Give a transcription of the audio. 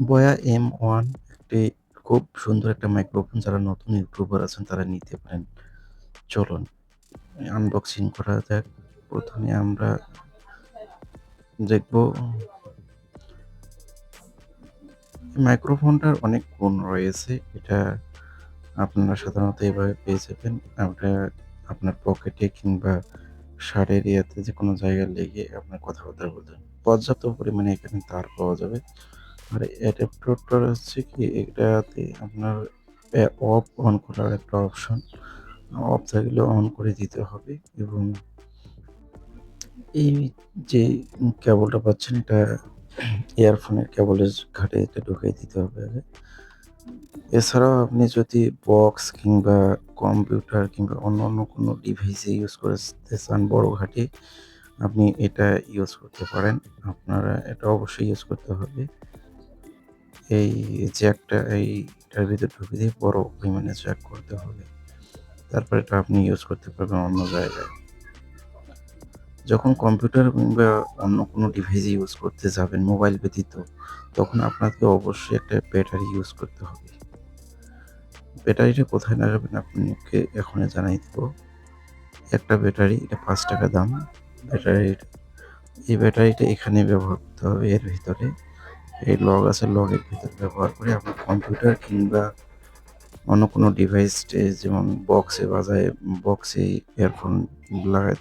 বয়া M one একটি খুব সুন্দর একটা মাইক্রোফোন যারা নতুন ইউটিউবার আছেন তারা নিতে পারেন। চলুন আনবক্সিং করা যাক। প্রথমে আমরা দেখব মাইক্রোফোনটার অনেক গুণ রয়েছে। এটা আপনারা সাধারণত এভাবে পেয়ে যাবেন। আমরা আপনার পকেটে কিংবা শার্টের ইয়াতে যেকোনো জায়গায় লেগে আপনার কথাবার্তা বলতে পর্যাপ্ত পরিমাণে এখানে তার পাওয়া যাবে। আর অ্যাডাপ্টরটা হচ্ছে কি এটাতে আপনার অফ অন করার একটা অপশন। অফ থাকলে অন করে দিতে হবে এবং এই যে কেবলটা পাচ্ছেন এটা ইয়ারফোনের কেবলের ঘাটে এটা ঢুকিয়ে দিতে হবে আগে। এছাড়াও আপনি যদি বক্স কিংবা কম্পিউটার কিংবা অন্য অন্য কোনো ডিভাইসে ইউজ করতে চান বড় ঘাটে, আপনি এটা ইউজ করতে পারেন। আপনারা এটা অবশ্যই ইউজ করতে হবে। এই জ্যাকটা এইটার ভিতরে ঢুকিয়ে দিয়ে বড় পরিমাণে জ্যাক করতে হবে। তারপরে এটা আপনি ইউজ করতে পারবেন অন্য জায়গায়। যখন কম্পিউটার কিংবা অন্য কোনো ডিভাইস ইউজ করতে যাবেন মোবাইল ব্যতীত, তখন আপনাকে অবশ্যই একটা ব্যাটারি ইউজ করতে হবে। ব্যাটারিটা কোথায় লাগাবেন আপনাকে এখনই জানাই দিব। একটা ব্যাটারি এটা পাঁচ টাকা দাম। ব্যাটারির এই ব্যাটারিটা এখানে ব্যবহার করতে হবে এর ভিতরে। এই লগ আছে লগের ভিতরে ব্যবহার করে আপনার কম্পিউটার কিংবা অন্য কোনো ডিভাইস যেমন বক্সে বাজায় বক্সে ইয়ারফোন লাগায়